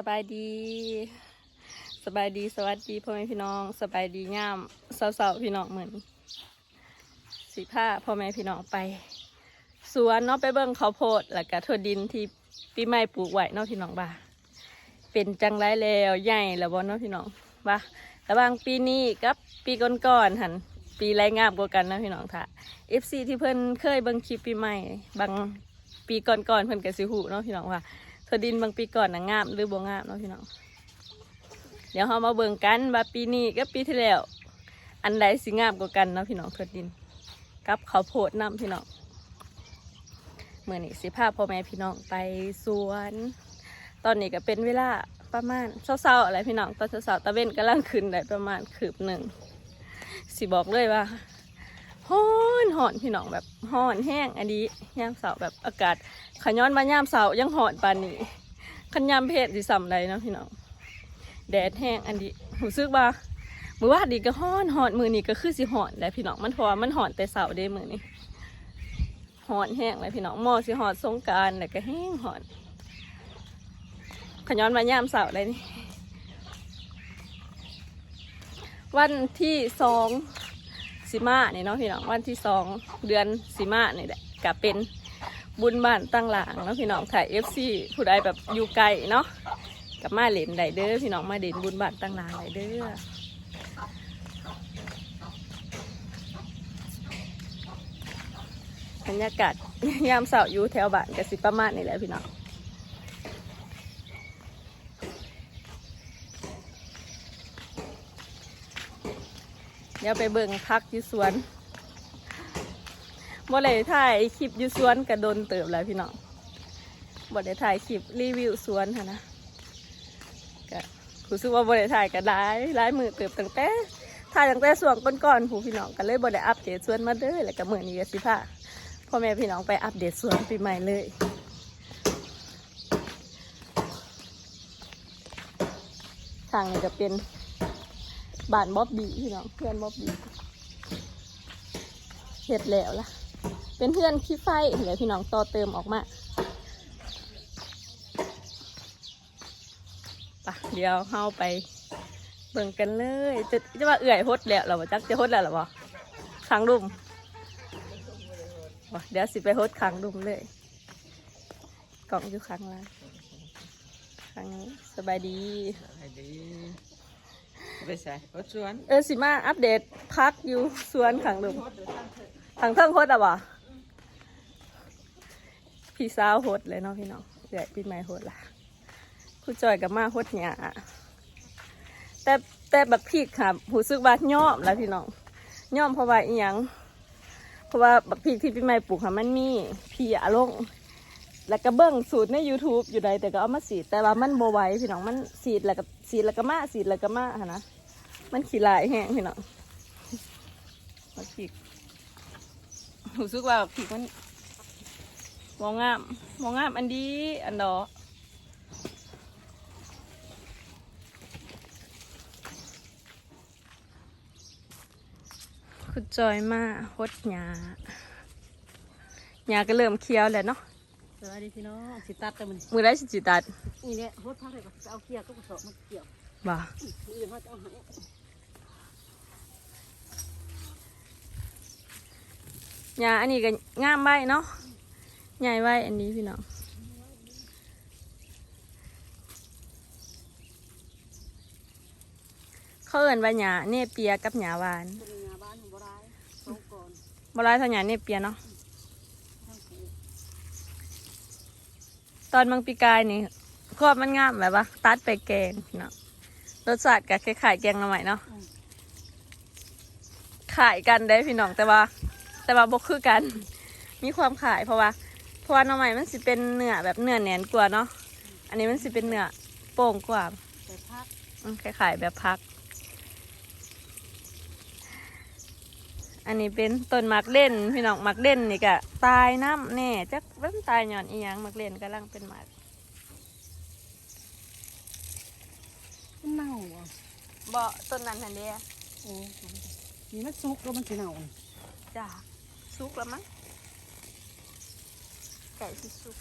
สบายดีสบายดีสวัสดีพ่อแม่พี่น้องสบายดีงามเสาๆพี่น้องเหมือนสีผ้าพ่อแม่พี่น้องไป สวนเนาะไปเบิ่งข้าวโพดแล้วก็ถั่วดินที่ปีใหม่ปลูกไว้เนาะพี่น้องบ่าเป็นจังไรแล้วใหญ่แล้วบ่เนาะพี่น้องบ่าระหว่างปีนี้กับปีก่อนๆหันปีไรงามกว่ากันเนาะพี่น้องค่ะ FC ที่เพิ่นเคยเบิ่งคลิปปีใหม่บางปีก่อนๆเพิ่นก็สิฮู้เนาะพี่น้องว่า ถั่วดินบางปีก่อนนะงามหรือบ่งามเนาะพี่น้องเดี๋ยวเรามาเบิ่งกันว่าปีนี้กับปีที่แล้วอันใดสิงามกว่ากันเนาะพี่น้องถั่วดิน กับข้าวโพดน้ำพี่น้องเมื่อนี้สิพาพ่อแม่พี่น้องไปสวน ตอนนี้ก็เป็นเวลาประมาณเช้าๆอะไรพี่น้องตอนเช้าๆตะเวนกำลังขึ้นได้ประมาณคืบหนึ่งสิบอกเลยว่า ฮ้อนหอนพี่น้องแบบฮ้อนแห้งอันนี้ย่ามเสาแบบอากาศขย้อนมาย่ามเสายังหอนปานนี้ขันยามเพศสิสัมไรเนาะพี่น้องแดดแห้งอันนี้รู้สึกว่ามือว่าดีก็ฮ้อนหอนมือนี้ก็คือสิหอนแหละพี่น้องมันพราะว่ามันหอนแต่เสาร์เด้มือนี้หอนแห้งเลยพี่น้องหมอสิหอนสงการแล้วก็แห้งหอนขย้อนมาย่ามเสาเลยนี่วันที่สอง สิมาเนี่ยเนาะพี่น้องวันที่สองเดือนสิมาเนี่ยแหละก็เป็นบุญบ้านตั้งหลางเนาะพี่น้องถ่ายเอฟซีผู้ใดแบบอยู่ไกลเนาะกับมาเล่นไดเด้อพี่น้องมาเด่นบุญบ้านตั้งหลางไดเด้อบรรยากาศยามเสาร์อยู่แถวบ้านกสิประมาณนี่แหละพี่น้อง ดี๋ยวไปเบิ่งพักอยู่สวนบ่ได้ถ่ายคลิปอยู่สวนกระโดนเติบแล้วพี่น้องบ่ได้ถ่ายคลิปรีวิวสวนค่ะนะก็รู้สึกว่าบ่ได้ถ่ายก็หลายหลายมือเติบตั้งแต่ถ่ายตั้งแต่ส่วงก่อนๆผู้พี่น้องก็เลยบ่ได้อัปเดตสวนมาเด้อแล้วก็มื้อนี้ก็สิพาพ่อแม่พี่น้องไปอัปเดตสวนปีใหม่เลยทางนี้ก็เป็น บ้านบ๊อบบี้พี่น้องเพื่อนบ๊อบบี้เฮ็ดแล้วล่ะ เป็นเพื่อนขี้ไฟเดี๋ยวพี่น้องต่อเติมออกมาปะเดี๋ยวเข้าไปเบิ่งกันเลย จะจะว่าเอื่อยฮดแล้วหรอวะจักจะฮดแล้วหรอวะขังดุมเดี๋ยวสิไปฮดขังดุมเลย กล่องอยู่ขังล่างขังนี้สบายดีไอ้ดี ไปใส่รถสวน เออสิมาอัปเดตพักอยู่สวนขังดุมขังเทิงฮดอะวะพี่สาวฮดเลยเนาะพี่น้องเอื่อยปีใหม่ฮดละผู้จอยกับมาโคตรหยแต่แต่แบบพีกค่ะผู้ซึกว่าย่อมแล้วพี่น้องย่อมเพราะว่าอีหยัง เพราะว่าแบักพีกที่พี่ใหม่ปลูกค่ะมันมีพี่อาลง แล้วก็เบิ้งสูตรใน YouTube อยู่ใดแต่ก็เอามาสีดแต่ว่ามันโบไหวพี่น้องมันสีดแล้วก็สีดแล้วก็มาสีดแล้วก็มาค่ะนะมันขี้ลายแห้งพี่น้องบักพีกรู้สึกว่าบักพีกมันมองงามมองงามอันดีอันดอคุณจอยมาฮดหยาหยาก็เริ่มเคี้ยวแล้วเนาะ สวัสดีพี่น้องสิตัดแต่มันมือได้สิจิตัดนี่แหละรถพักเลยก็จะเอาเกียร์ก็กระสอบมาเกี่ยวบ่านี่เดี๋ยวเขาจะเอาหายหยาอันนี้ก็งามไว้เนาะใหญ่ไว้อันนี้พี่น้องเขาเอินว่าหยาเนเปียกับหยาหวานเป็นงานบ้านของโบราณสองก่อนบรายเท่าหยาเนเปียเนาะ ทั้งคู่ ตอนบางปีกายนี่ก็มันงามแบบว่าตัดไปแกงพี่น้องรสชาติก็คล้ายๆแกงหน่อไม้เนาะขายกันได้พี่น้องแต่ว่า แต่ว่าบกคือกัน มีความขายเพราะว่าเพราะว่าหน้องใหม่มันสิเป็นเนื้อแบบเนื้อแหนนกว่าเนาะอันนี้มันสิเป็นเนื้อโป่งกว่าแต่พักอืมคล้ายๆแบบพัก อันนี้เป็นต้นหมากเล่นพี่น้องหมากเล่นนี่ก็ตายน้ำแน่จักเริ่มตายหย่อนอีหยังหมากเล่นกำลังเป็นหมากมันเน่าอะบ่ต้นนั้นทันเดียโอ้นี่มันสุกแล้วมันสิเน่าจ้าสุกแล้วมั้งไก่สิสุก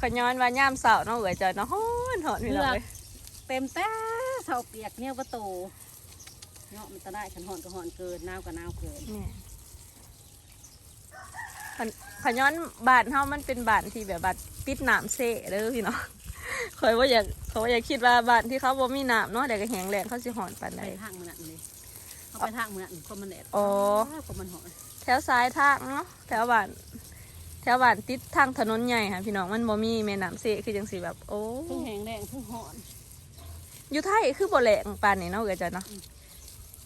ขย้อนว่าย่ามเสาเนาะเอ๋ยจอยเนาะฮ้อนหอนพี่น้องเลย เต็มแต่เสาเปียกเนี่ยประตูเนาะมันจะได้ขันหอนก็หอนเกินหนาวก็หนาวเกินนี่ขขย้อนบ้านเฮามันเป็นบ้านที่แบบบ้านปิดน้ำเซ่เด้อพี่น้องคอยว่าอยากเขาว่าอยากคิดว่าบ้านที่เขาบ่มีน้ำเนาะแต่ก็แห้งแล้งเขาสิหอนปานไปใดทางมันนั่นเลยเขาไปทางมันนั่นคนมันแดดอ๋อคนมันหอนแถวซ้ายทางเนาะแถวบ้านแถวบ้านติดทางถนนใหญ่ค่ะพี่น้องมันบ่มีแม่น้ำเซ่คือจังสิแบบโอ้ทั้งแหงแดงทั้งหอน อยู่ไทยคือบ่แหลงปานนี้เนาะเอ๋ยจอยเนาะ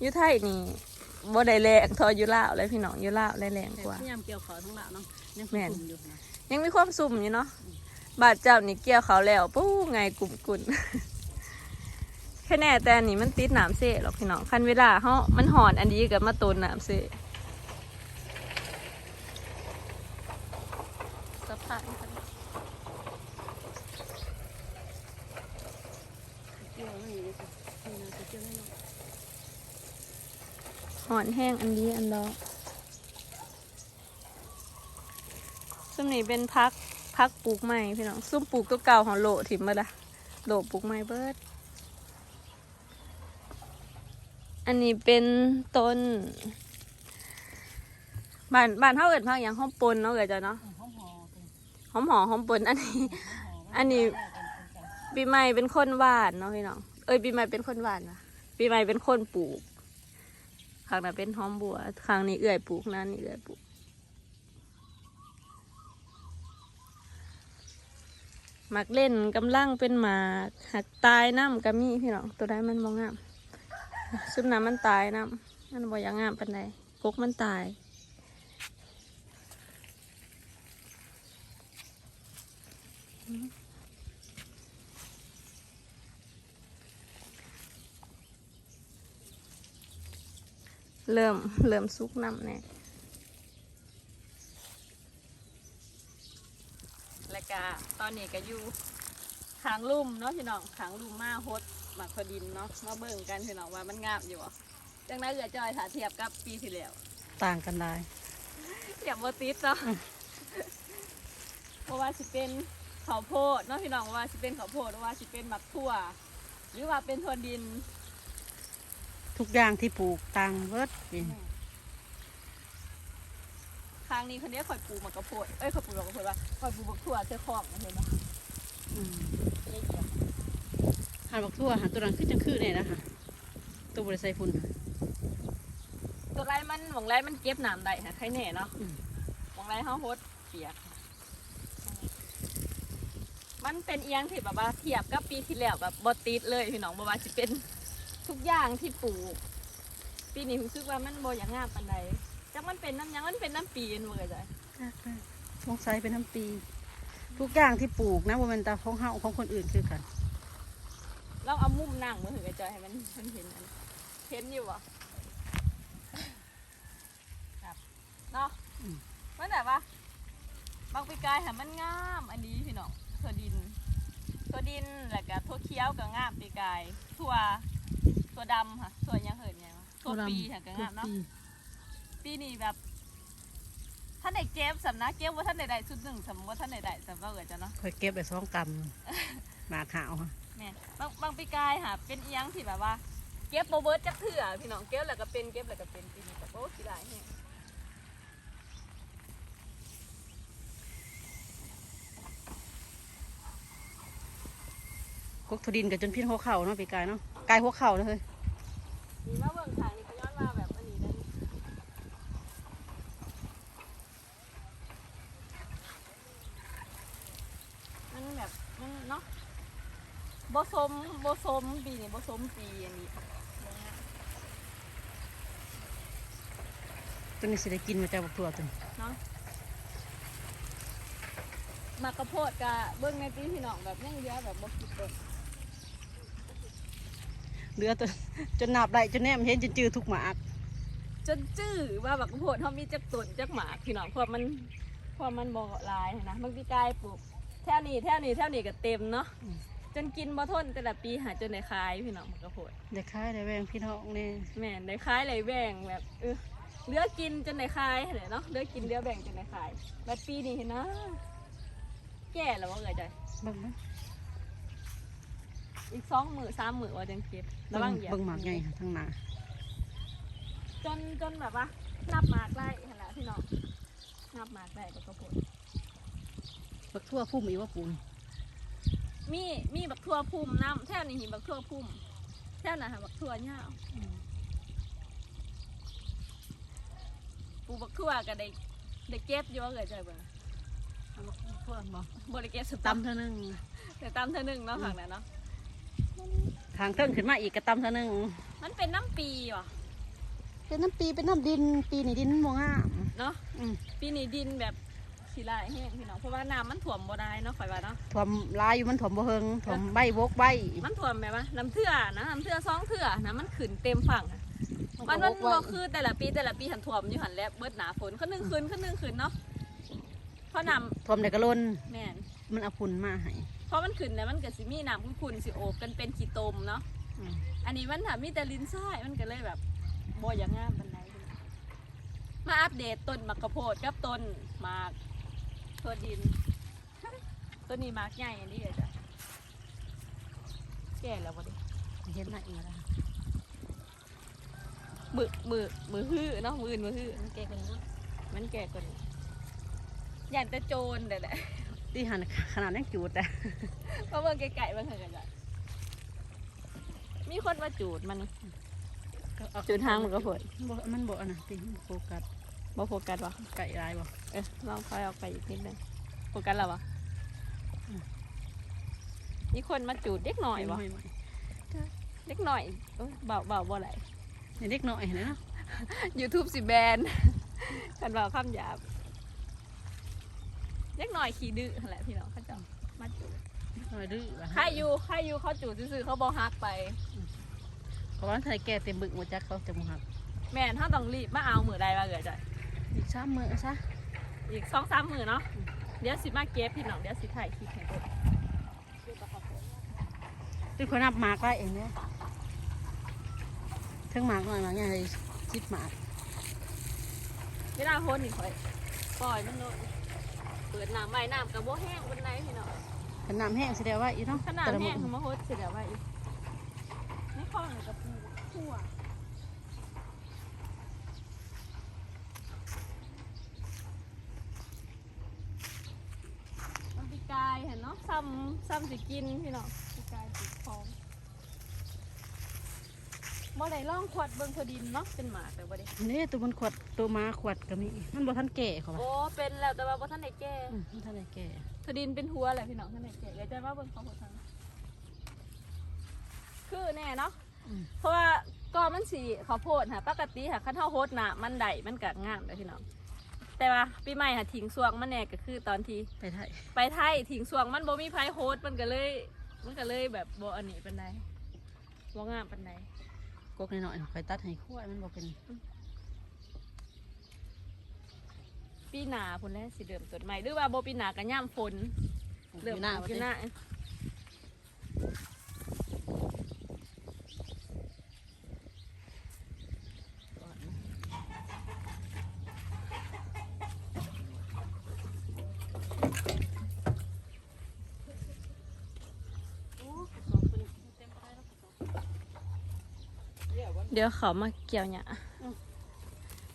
อยู่ไทยนี่บ่ได้แรงเทออยู่ลาวเลยพี่น้องอยู่ลาวได้แรงแต่กว่าพยายามเกี่ยวเขาทั้งหลายเนาะยังแม่น คุมอยู่นะยังมีความสุ่มอยู่เนาะบาดเจ้านี่เกี่ยวเขาแล้วปู้ไงกลุ่มกุ่นแค่แน่แต่อันนี่มันติดหนามเสหรอกพี่น้องคันเวลาเขามันหอนอันนี้กับมาตูนหนามเสสะพานค่ะ เกี่ยวไม่มีเลยจ้ะนี่นะจะเกี่ยวไม่หมด หอนแห้งอันนี้อันดอซุ่มนี้เป็นพักพักปลูกใหม่พี่น้องซุ่มปลูกตัวเก่าของโลถิ่มมาละโลปลูกใหม่เบิด อันนี้เป็นต้นบ้านบ้านเท่าเอิดพักอย่างห้องปนเนาะเกิดจ้ะเนาะหอมหอมหอมหอมหอมปนอันนี้ อันนี้ปีใหม่เป็นคนหวานเนาะพี่น้องเอ้ยปีใหม่เป็นคนหวานนะปีใหม่เป็นคนปลูก ครั้งนั้นเป็นหอมบัวครั้งนี้เอื่อยปลูกนะนี่เอื่อยปลูก หมากเล่นกำลังเป็นหมากหักตายน้ำกะมีพี่น้องตัวได้มันมองงามซุปน้ำมันตายน้ำมันบอยังงามปันใดกกมันตาย เริ่มเริ่มสุกน้ำแน่แล้วก็ตอนนี้ก็อยู่ขางลุ่มเนาะพี่น้องขางลุ่มมาฮดหมักพดินเนาะมาเบิ่งกันพี่น้องว่ามันงามอยู่บ่จังนั้นเอือจอยถ้าเทียบกับปีที่แล้วต่างกันได้เทียบบ่ติดเนาะเพราะว่าสิเป็นข้าวโพดเนาะพี่น้องว่าสิเป็นข้าวโพดหรือว่าสิเป็นหมักถั่ว หรือว่าเป็นถั่วดิน ทุกอย่างที่ปลูกต่างเบิดนี่ครั้งนี้คนนี้ข่อยปลูกหมักกระโพดเอ้ยข่อยปลูกหมักกระโพดว่าข่อยปลูกหมักถั่วเสื้อคอกนะเห็นไหมอืมเยี่ยมหันบักทั่วหันตัวนั้นคือจังคือเนี่ยนะคะตัวบริใส่ฝุ่นตัวไรมันหวังไรมันเก็บน้ำได้ฮะใครแน่เนาะอืมหวังไรเฮาโฮดเปียก มันเป็นเอียงที่แบบว่าเทียบกับปีที่แล้วแบบบติดเลยพี่น้องบอกว่าสิเป็น ทุกอย่างที่ปลูก ปีนี้รู้สึกว่ามันบ่อย่างงามปานใดจักมันเป็นน้ำหยังมันเป็นน้ำปีนเมื่อใจสงสัยเป็นน้ำปี ทุกอย่างที่ปลูกนะว่ามันตาของเฮาของคนอื่นคือกันเราเอามุมนั่งมาถึงกระจอยให้มันมันเห็นอันเห็นอยู่บ่ครับเนาะอืมมันแบบว่าบางปีกายค่ะมันงามอันนี้พี่น้องถั่วดินถั่วดินแล้วก็ถั่วเขียวก็งามปีกายถั่ว ถั่วดำค่ะถั่วหยังเหินยังวะถั่วปีค่ะก็งามเนาะปีนี้แบบท่านไหนเก็บสำนักเก็บว่าท่านใดๆชุดหนึ่งสมมติว่าท่านใดๆสำหรับเอ๋ยจ้ะเนาะคอยเก็บไปสองกรัมหนาขาวค่ะแม่นบางบางปีกายค่ะ เป็นอีหยังที่แบบว่า เก็บโบเบิร์ตจักเถื่อพี่น้องเก็บแล้วก็เป็นเก็บแล้วก็เป็นปีนี้แต่โอ้กี่หลายแฮงกกทดินกับจนพิษหัวเข่าเนาะปีกายเนาะ กายหัวเข่าเลย มีมาเบิ่งทางนี่ก็ย้อนว่าแบบอันนี้ได้นี่มันแบบมันเนาะโบสมโบสมปีนี้โบสมปีอันนี้ตัวนี้สิได้กินมาจากบักถั่วตัวนี้เนาะมากระโพดกะเบิ่งในปีพี่น้องแบบยังเยอะแบบบ่คิดเลย เหลือตัวจนนับได้จนแนมเห็นจนจือทุกหมากจนจื้อว่าแบบกระโพดเขามีจักตุนจักหมากพี่น้องเพราะมันเพราะมันบ่หลายนะบางปีกายปลูกแถวนี้แถวนี้แถวนี้ก็เต็มเนาะจนกินบ่ทนแต่ละปีหาจนได้ขายพี่น้องมากระโพดได้ขายได้แวงพี่น้องเนี่ยแม่นได้ขายหลายแบ่งแบบเออเหลือกินจนได้ขายเลยเนาะเหลือกินเหลือแบ่งจนได้ขายแบบปีนี้เห็นนะปีแก่แล้วว่าเกิดใจเบิ่งนะ อีกสองมือสามมือว่าจังเก็บระวังเหยียบเบิ่งหมากใหญ่ค่ะทั้งหนาจนจนแบบว่า นับหมากได้เห็นแล้วพี่น้องนับหมากได้ก็กระโพดบักทั่วพุ่มอีว่าปูนมีมีบักทั่วพุ่มน้ำแท่นี้หิบักทั่วพุ่มแท่น่ะหาบักทั่วเน่าวปลูกบักทั่วก็ได้ได้เก็บอยู่ว่าเกิดใจเบิ่งเอาบักทั่วบ่บริเก็บสตำตำเท่านึงแต่ตำเท่านึงเนาะฝั่งนั้นเนาะ ทางเทิงขึ้นมาอีกกระตำเท่านึงมันเป็นน้ำปีว่ะเป็นน้ำปีเป็นน้ำดินปีนี่ดินมองอะเนาะอืมปีนี้ดินแบบสีลายแห้งพี่น้องเพราะว่าน้ำมันถ่วมบ่ได้เนาะข่อยว่าเนาะถ่วมลายอยู่มันถ่วมบ่เฮิงถ่วมใบบกใบมันถ่วมแบบว่าน้ำเทื่อนะน้ำเทื่อสองเทื่อนะมันขึ้นเต็มฝั่งอะมันมันก็บกบ่ไว้คือแต่ละปีแต่ละปีหันถ่วมอยู่หันแล้วเบิดหนาฝนเขานึงคืนเขานึงคืนเนาะเพราะน้ถ่วมเด็กกระลนำแม่นมันเอาฝุ่นมาให้ เพราะมันขึ้นแล้วมันก็สิมีน้ำขุ่นๆสิโอบกันเป็นขี้ตมเนาะอืม อันนี้มันถามมีแต่ลิ้นทรายมันก็เลยแบบบ่อย่างงามปานใดมาอัปเดตต้นมะกะโพดกับต้นหมากตัวดิน ต้นนี้หมากใหญ่อันนี้เลยจ้ะแก่แล้วบ่ดิเห็นหน้าเองแล้วมือมือมือฮื้อเนาะมืออื่นมือฮื้อมันแก่กันเนาะมันแก่กว่านี้ยันแต่โจรแต่แหละ ที่หันขนาดนั้นจูดแต่เพราะเบิ่งไกลๆมันเห็นกันจ้ะมีคนมาจูดมันจูดทางมันก็ผลบ่มันบ่อันน่ะติมันโฟกัสบ่โฟกัสวะไก่ลายบ่เออลองคอยออกไปอีกนิดนึงโฟกัสแล้ววะมีคนมาจูดเด็กหน่อยวะไม่เด็กหน่อยเอ้ยเบาเบาบ่ไหลเด็กหน่อยเห็นไหมเนาะ YouTube สิแบนกันเบาคำหยาบ เด็กหน่อยขี้ดื้อนั่นแหละพี่น้องเขาจะมาจูดหน่อยดื้อว่ะใครอยู่ใครอยู่เขาจูดซื่อๆเขาบอฮักไปเพราะว่าไทยแก่เต็มบึกหมดจักเขาจะมุหักแม่นถ้าต้องรีบมาเอามือใดมาเกิดใจอีกสามมือซะอีกสองสามมือเนาะเดี๋ยวสิมาเก็บพี่น้องเดี๋ยวสิถ่ายคลิปให้ดูเป็นคนนับหมากได้เองเนี่ยถึงหมากหน่อยหมากใหญ่จิบหมากเวลาโพสนี่คอยปล่อยมันโดนเปิดน้ำไว้น้ำกับโบแห้งบนไหนพี่น้องขนาดแห้งแสดงว่าอีเนาะขนาดแต่ละแห้งมื้อคือมาโพสเสร็จแล้วไว้อีกไม่คล้องกับปูทั่วมันปีกายเห็นเนาะซ้ำซ้ำสิกินพี่น้องปีกายสีทองบ่ได้ล่องขวดเบิ่งพอดินเนาะเป็นหมากแต่บ่ได้นี่ตัวมันขวด ตัวมาขวดก็มีมันบ่ทันแก่เขาโอ้ว่าเป็นแล้วแต่ว่าบ่ทันได้แก่อืมมันทันได้แก่พอดินเป็นหัวแหละพี่น้องท่านได้แก่เดี๋ยวจะว่าเบิ่งของหัวทางคือแน่เนาะ อืมเพราะว่าก็มันสีข้าวโพดค่ะปกติค่ะข้าวเท่าโฮดน่ะมันได้มันกัดงามเลยพี่น้องแต่ว่าปีใหม่ค่ะทิ้งสวงมันแน่ก็คือตอนที่ไปไทยไปไทยทิ้งสวงมันบ่มีไผโฮดมันก็เลย มันก็เลยแบบบ่อันนี้ปานใดบ่งามปานใดกกน้อยๆไปตัดให้ขั้วมันบ่เป็น ปีหน้าพุ่นแหล้วสิเริ่มต้นใหม่หรือว่าบ่ปีหน้าก็ย่ํฝนอเริ่มยู่หน้าอว่ายู่หน้าเดี๋ยวเขามาเกี่ยวเนี่ย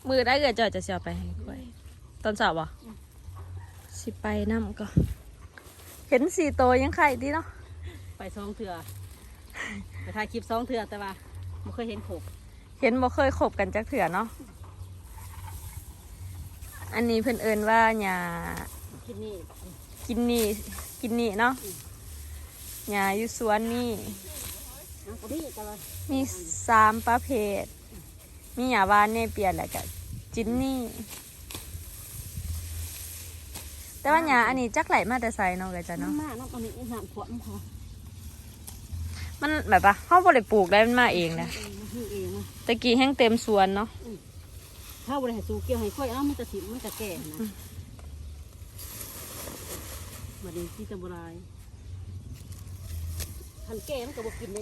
มือได้เกิดจอยจะเสียไปให้ค่อย ตอนสาวบ่สิไปนำก็ เห็นสี่ตัวยังไข่ดีเนาะไปสองเถื่อไปถ่ายคลิปสองเถื่อแต่ว่าไม่เคยเห็นโขกเห็นบ่เคยขบกันจักเถื่อเนาะอันนี้เพิ่นเอินว่าหญ้าคลิปนี้กินนี่กินนี่เนาะหญ้าอยู่สวนนี่น้ำปนี้กันเลยมีสามประเภทมีหญ้าหวานเนเปียนแล้วก็จินนี่ แต่ว่าหญ้าอันนี้จักไหลมาแต่ไสเนาะก็จะน้ำเนาะ มากน้ำอันนี้น้ำขวดมันพอมันแบบว่าเฮาบ่ได้ปลูกได้มันมาเองนะเองมันคือเองนะตะกี้แห้งเต็มสวนเนาะถ้าบริหารสูเกี่ยวให้ค่อยเอ้ามันจะสิมันจะแก่นะมาดีที่จะบรายทันแก่มันก็บอกกินได้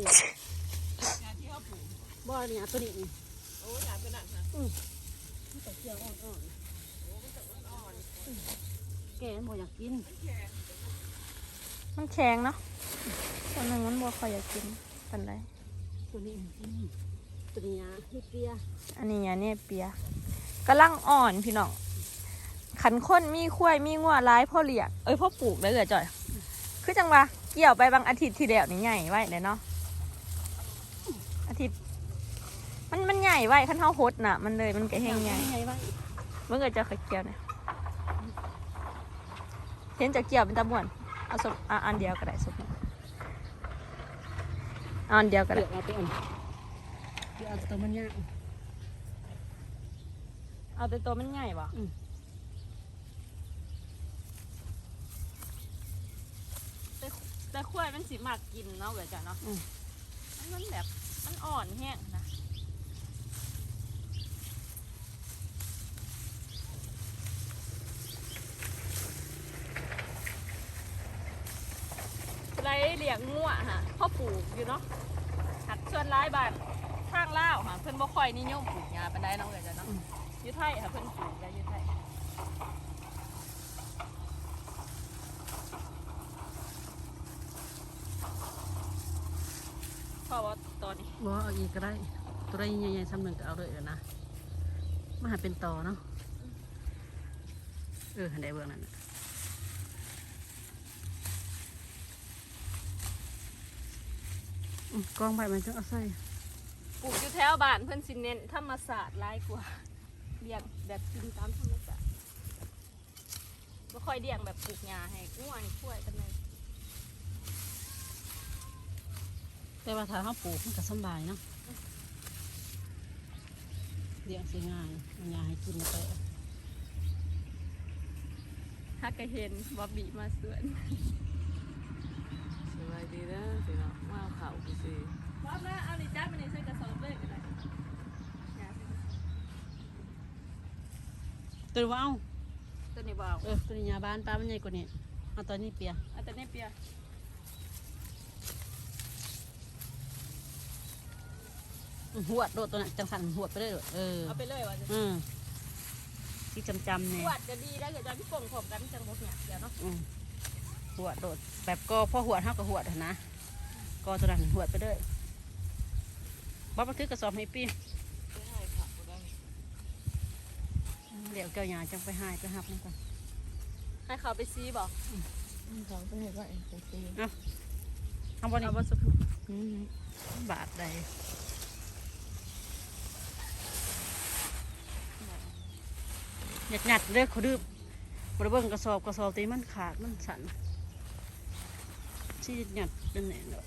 บ่เนี่ยตัวนี้โอ้ยตัวนั้นนะอืมมันจะเกี่ยวอ่อนๆ แก่มันบ่อยากกิน มันแข็งเนาะตัวหนึ่งมันบัวคอยอยากกินปันไดตัวนี้อืมตัวนี้นะที่เปีย อันนี้อันนี้เปียกำลังอ่อนพี่น้องขันข้นมีควายมีงัวร้ายพ่อเลี้ยงเอ้ยพ่อปลูกเลยเหรอจ่อย คือจังวะเกี่ยวไปบางอาทิตย์ที่แล้วนี่ใหญ่ไว้เลยเนาะอาทิตย์ มันมันใหญ่ไว้ขั้นเท้าโฮดน่ะ มันเลยมันก็แห้งใหญ่ไงไว้เมื่อไงจะเคยเกี่ยวเนี่ย เห็นจะเกี่ยวเป็นตะบวนเอาสมอะอันเดียวก็ได้สมเอาอันเดียวก็เปลืได้อกเอาไปอ่อนเปลือกเอาตัวมันยากเอาแต่ตัวมันใหญ่ปะอืมแต่แต่ขั้วมันสีมากกินเนาะเว้ยจ้ะเนาะอืมมันมันแบบมันอ่อนแห้งนะไรเลี้ยงงัวฮะพ่อปลูกอยู่เนาะหัดส่วนร้ายบ้านข้างล่าวค่ะเพิ่นบ่ค่อยนิยมปลูกหญ้าปานใดเนาะเว้ยจ้ะเนาะอยู่ไทยค่ะเพิ่นปลูกหญ้าอยู่ไทยเพราะว่าตอนนี้บ่เอาอีกก็ได้ ตัวใดใหญ่ๆซ้ำหนึ่งก็เอาเลยแล้วนะมาหาเป็นต่อเนาะเออหันได้เบื้องนั้นน่ะอืม กองใบมันจะเอาใส่ปลูกอยู่แถวบ้านเพิ่นสิเน้นธรรมศาสตร์หลายกว่าเลี้ยงแบบกินตามธรรมศาสตร์บ่ค่อยเลี้ยงแบบปลูกหญ้าให้งัวให้กล้วยกันเลยแต่ว่าถ้าเขาปลูกมันก็สำบายเนาะเลี้ยงสิง่ายมันยาให้กินไปถ้าก็เห็นบอบบี้มาสวนสบายดีเด้อพี่น้องมาเอาข่าวกูสิว่ามาเอานี่จ้ามันนี่ใส่กระสอบเลยก็ได้หญ้าใส่กระสอบตัวว่าเอาตัวนี้บ่เอาเออตัวนี้ยาบ้านปลามันใหญ่กว่านี้เอาตัวนี้เปียเอาแต่นี่เปียอื้อหวดโดดตัวนั้นจังสันหวดไปเลยโดดเออเอาไปเลยว่าจะอืมที่จำจำๆเนี่ยปวดจะดีแล้วเกิดจะพี่ป่งผมกันจังบ่เนี่ยเดี๋ยวเนาะอืม หัวโดดแบบก็พ่อหัวเท่ากับหวดหั้นะก็ตัวนั้นหวไปเลยบ๊อบมาถือกระสอบให้ปีไม่ให้ค่ะกูได้เดี๋ยวเกี่ยวยาจังไปหายไปหับมันก่อนให้เขาไปซีบอกเขาไปเห็นว่าเองกูสิเอาบอลเอาบ่สุกบาทใดหยัดหยัดเด้อเขาดื้อบริเบิ้งกระสอบกระสอบตีมันขาดมันสั่น ที่หยัดเป็นแหน่เนาะ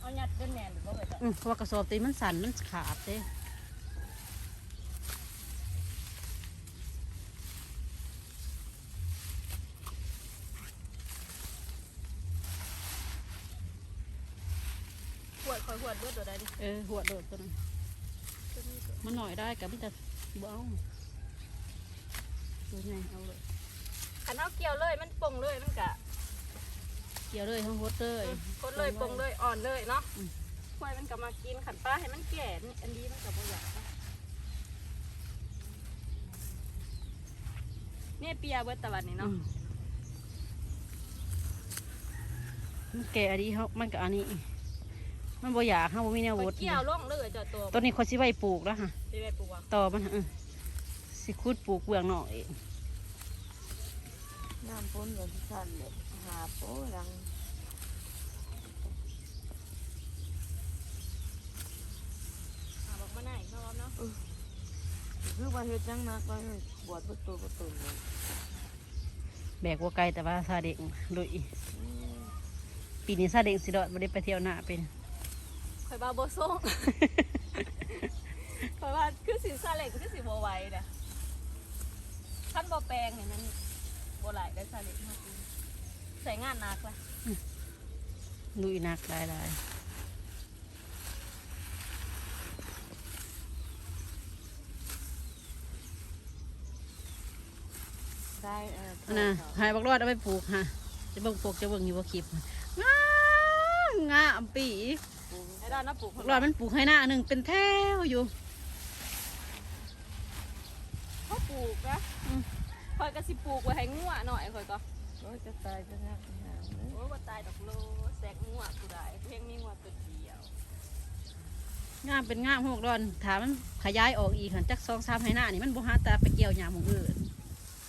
เอายัดเดินแหนนหรือบ่เกิดจะอืมเพราะว่ากระสอบตีมันสั่นมันขาดเด้ขวดคอยขวดเบิดตัวใดดิเออหัวโดดตัวนั้นมันหน่อยได้กับพี่แต่บ่เอาตัวใหญ่เอาเลยขันเอาเกี่ยวเลยมันปงเลยมันกะเกี่ยวเลยทั้งโฮดเลยคนเลยปงเลยอ่อนเลยเนาะอืมควายมันก็มากินขันป้าให้มันแก่นี่อันนี้มันก็บ่อยากนะเนี่ยเปียเบิดตะวันนี่อืเนาะมมันแก่อันนี้เขามันกับอันนี้ มันบ่อยากเขาบ่มีแนวไปวดเกี่ยวล่องเลยจอตัวตัวนี้เขาสิไว้ปลูกแล้วค่ะสิไปปลูกอะต่อมันเออสิคุดปลูกเบื้องนอกเองน้ำพ้นกับพี่สันเลย หาโป้ดังหาบอกมาไหนเนาะเนาะคือว่าเฮ็ดยังนักว่าบวชประตูประตูเลยแบกว่าไกลแต่ว่าซาเด็กลุยปีนี้ซาเด็กสิดอดบ่ได้ไปเที่ยวหน้าเป็นข่อยบาโบส่งข่อยว่าคือสิซาเล็กคือสิบ่ไหวเด้อขั้นบ่แปลงเนี่ยมันบ่ไหลได้ซาเล็กมาก ใส่งานหนักละลุยหนักได้ได้ได้เอออันน่ะหายบักรอดเอาไปปลูกฮะจะเบิ่งปลูกจะเบิ่งอยู่บ่คลิปงามงามปีไอ้ดอนน่ะปลูกบักรอดมันปลูกให้หน้าหนึ่งเป็นแถวอยู่เขาปลูกนะข่อยก็สิปลูกไว้ให้งัวหน่อยข่อยก็ เออ้ยจะตายจะนักหนาเลยโอ้บ่ตายดอกโลแสกงัวกูได้เพียงมีงัวตัวเดียวงามเป็นงามหกดอนถามมันขยายออกอีกหันจักสองสามให้หน้านี่มันบ่หาตาไปเกี่ยวหญ้าหมองอื่น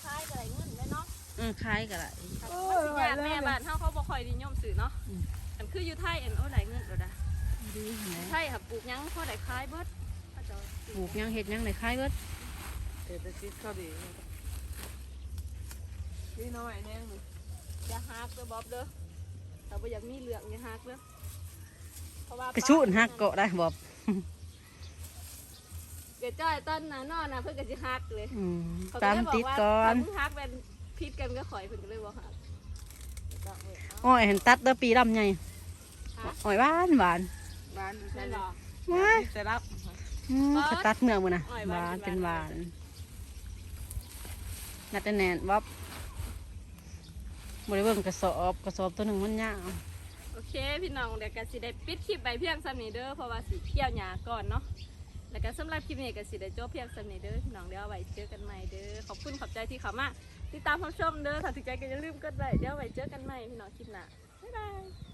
คล้ายกับไรเงินเลยเนาะเออคล้ายกันละมันสิยากแม่บ้านเฮาเขาบ่ค่อยนิยมซื้อเนาะอืมอันคืออยู่ไทยอันโอ้ได้เงินแล้วนะดีไหนไทยค่ะปลูกหยังพอได้ขายเบิดเขาเจ้าปลูกหยังเห็ดหยังในคล้ายเบิดเศรษฐกิจเขาดี นี่น้อยแน่เลยอย่าฮักเด้อบ๊อบเด้อถ้าบ่อยากมีเหลืองอย่าฮักเด้อเพราะว่ากระชุนหักเกาะได้บอกเดี๋ยวจ้อยต้นน่ะนอนน่ะเพิ่นก็สิฮักเลยอืมเขาตามเลยบติดว่าก่อนถ้ามึงฮักเป็นพิษกันก็ข่อยเพิ่นก็เลยบ่ฮักอ้อยเห็นตัดเด้อปีดำไงอ้อยหวานหวานบ้านใช่แม่นไหมบ่ว้ายจะรับอืมเขาตัดเนื้อมือนะอ้อยหหวาวานนเป็เป็นนหวาวหานนนัดแต่แน่นบ๊อบ บริเวณกระสอบกระสอบตัวหนึ่งมันยาวโอเค พี่น้องเดี๋ยวกสิได้ปิดคลิปไปเพียงซ้ำนีเด้อเพราะว่าสิเที่ยวหยาก่อนเนาะแล้วก็สำหรับคลิปนี้ก็สิได้จบเพียงซ้ำนีเด้อพี่น้องเดี๋ยวไว้เจอกันใหม่เด้อขอบคุณขอบใจที่เข้ามาติดตามรับชมเด้อถ้าถูกใจก็อย่าลืมกดไลค์เดี๋ยวไว้เจอกันใหม่พี่น้องคลิปหน้าบ๊ายบาย